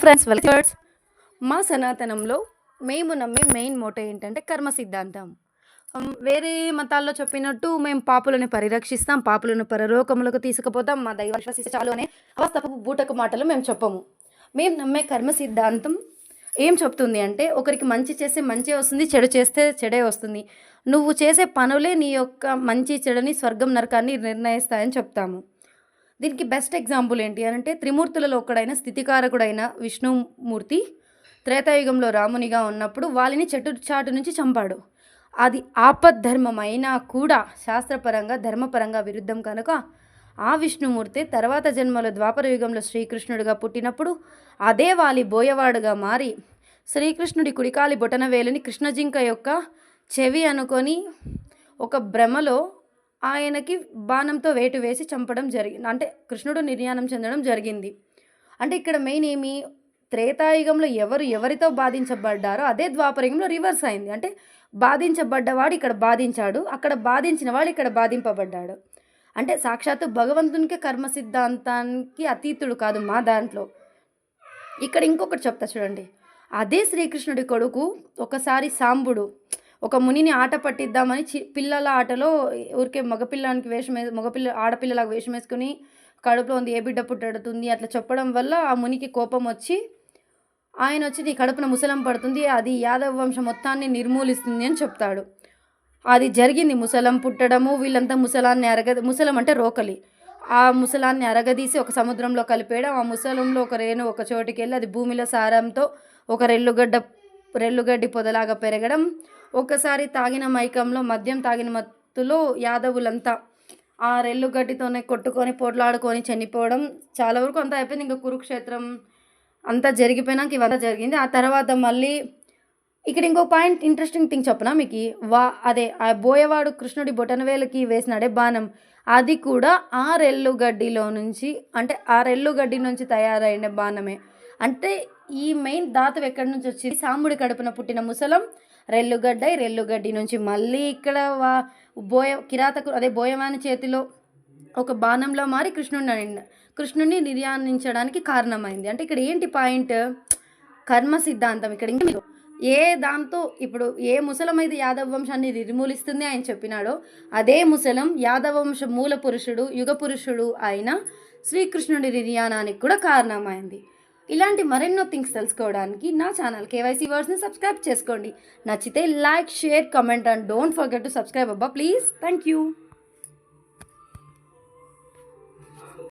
Friends welcomes మా సనాతనంలో మేము నమ్మే మెయిన్ మోటో ఏంటంటే కర్మ సిద్ధాంతం. వేరే మతాల్లో చెప్పినట్టు మేము పాపులను పరిరక్షిస్తాం పాపులను పరలోకములకు తీసుకుపోతాం మా దైవ విశ్వసిస్తే చాలు అనే అవస్థపు బూటకు మాటలు మేము చెప్పము. మేము నమ్మే కర్మ సిద్ధాంతం ఏం చెప్తుంది అంటే ఒకరికి మంచి చేస్తే మంచి వస్తుంది చెడు చేస్తే చెడే వస్తుంది. నువ్వు చేసే పనులే నీ యొక్క మంచి చెడుని స్వర్గం నరకాన్ని నిర్ణయిస్తాయని చెప్తాము. దీనికి బెస్ట్ ఎగ్జాంపుల్ ఏంటి అని అంటే త్రిమూర్తులలో ఒక్కడైన స్థితికారకుడైన విష్ణుమూర్తి త్రేతాయుగంలో రామునిగా ఉన్నప్పుడు వాళ్ళని చెట్టు చాటు నుంచి చంపాడు. అది ఆపద్ధర్మం అయినా కూడా శాస్త్రపరంగా ధర్మపరంగా విరుద్ధం కనుక ఆ విష్ణుమూర్తి తర్వాత జన్మలో ద్వాపర యుగంలో శ్రీకృష్ణుడిగా పుట్టినప్పుడు అదే వాలి బోయవాడుగా మారి శ్రీకృష్ణుడి కుడికాలి బొటనవేలుని కృష్ణజింక యొక్క చెవి అనుకొని ఒక భ్రమలో ఆయనకి బాణంతో వేటు వేసి చంపడం జరిగింది అంటే కృష్ణుడు నిర్యాణం చెందడం జరిగింది. అంటే ఇక్కడ మెయిన్ ఏమి? త్రేతాయుగంలో ఎవరు ఎవరితో బాధించబడ్డారో అదే ద్వాపరయుగంలో రివర్స్ అయింది. అంటే బాధించబడ్డవాడు ఇక్కడ బాధించాడు అక్కడ బాధించిన వాడు ఇక్కడ బాధింపబడ్డాడు. అంటే సాక్షాత్తు భగవంతునికి కర్మ సిద్ధాంతానికి అతీతుడు కాదు మా దాంట్లో. ఇక్కడ ఇంకొకటి చెప్తా చూడండి. అదే శ్రీకృష్ణుడి కొడుకు ఒకసారి సాంబుడు ఒక మునిని ఆట పట్టిద్దామని చి పిల్లల ఆటలో ఊరికే మగపిల్లానికి వేషం వేసి మగపిల్ల ఆడపిల్లలకు వేషం వేసుకుని కడుపులో ఉంది ఏ బిడ్డ పుట్టడుతుంది? అట్లా చెప్పడం వల్ల ఆ మునికి కోపం వచ్చి ఆయన వచ్చి నీ కడుపున ముసలం పడుతుంది అది యాదవ వంశం మొత్తాన్ని నిర్మూలిస్తుంది అని చెప్తాడు. అది జరిగింది ముసలం పుట్టడము వీళ్ళంతా ముసలాన్ని అరగ ముసలం అంటే రోకలి. ఆ ముసలాన్ని అరగదీసి ఒక సముద్రంలో కలిపేయడం ఆ ముసలంలో ఒక రేణు ఒక చోటికి వెళ్ళి అది భూమిలో సారంతో ఒక రెల్లుగడ్డ రెల్లుగడ్డి పొదలాగా పెరగడం ఒకసారి తాగిన మైకంలో మద్యం తాగిన మత్తులో యాదవులంతా ఆ రెల్లుగడ్డితోనే కొట్టుకొని పొట్లాడుకొని చనిపోవడం చాలా వరకు అంతా అయిపోయింది. ఇంకా కురుక్షేత్రం అంతా జరిగిపోయినాక ఇవంతా జరిగింది. ఆ తర్వాత మళ్ళీ ఇక్కడ ఇంకో పాయింట్ ఇంట్రెస్టింగ్ థింగ్ చెప్పనా మీకు? వా అదే ఆ బోయవాడు కృష్ణుడి బొటనవేలకి వేసినాడే బాణం. అది కూడా ఆ రెల్లు గడ్డిలో నుంచి అంటే ఆ రెల్లు గడ్డి నుంచి తయారైన బాణమే. అంటే ఈ మెయిన్ దాతవ ఎక్కడి నుంచి వచ్చింది? సాంబుడి కడుపున పుట్టిన ముసలం రెల్లుగడ్డ రెల్లుగడ్డి నుంచి మళ్ళీ ఇక్కడ వా బోయ కిరాతకు అదే బోయవాని చేతిలో ఒక బాణంలో మారి కృష్ణుడిని కృష్ణుడిని నిర్యాణించడానికి కారణమైంది. అంటే ఇక్కడ ఏంటి పాయింట్? కర్మ సిద్ధాంతం. ఇక్కడ ఇంకా ఏ దాంతో ఇప్పుడు ఏ ముసలం అయితే యాదవ వంశాన్ని నిర్మూలిస్తుంది ఆయన చెప్పినాడో అదే ముసలం యాదవ వంశ మూల పురుషుడు యుగ పురుషుడు అయిన శ్రీకృష్ణుడి నిర్యాణానికి కూడా కారణమైంది. ఇలాంటి మరెన్నో థింగ్స్ తెలుసుకోవడానికి నా ఛానల్ కేవైసీ వర్డ్స్ని సబ్స్క్రైబ్ చేసుకోండి. నచ్చితే like share comment and don't forget to subscribe అబ్బా ప్లీజ్. Thank you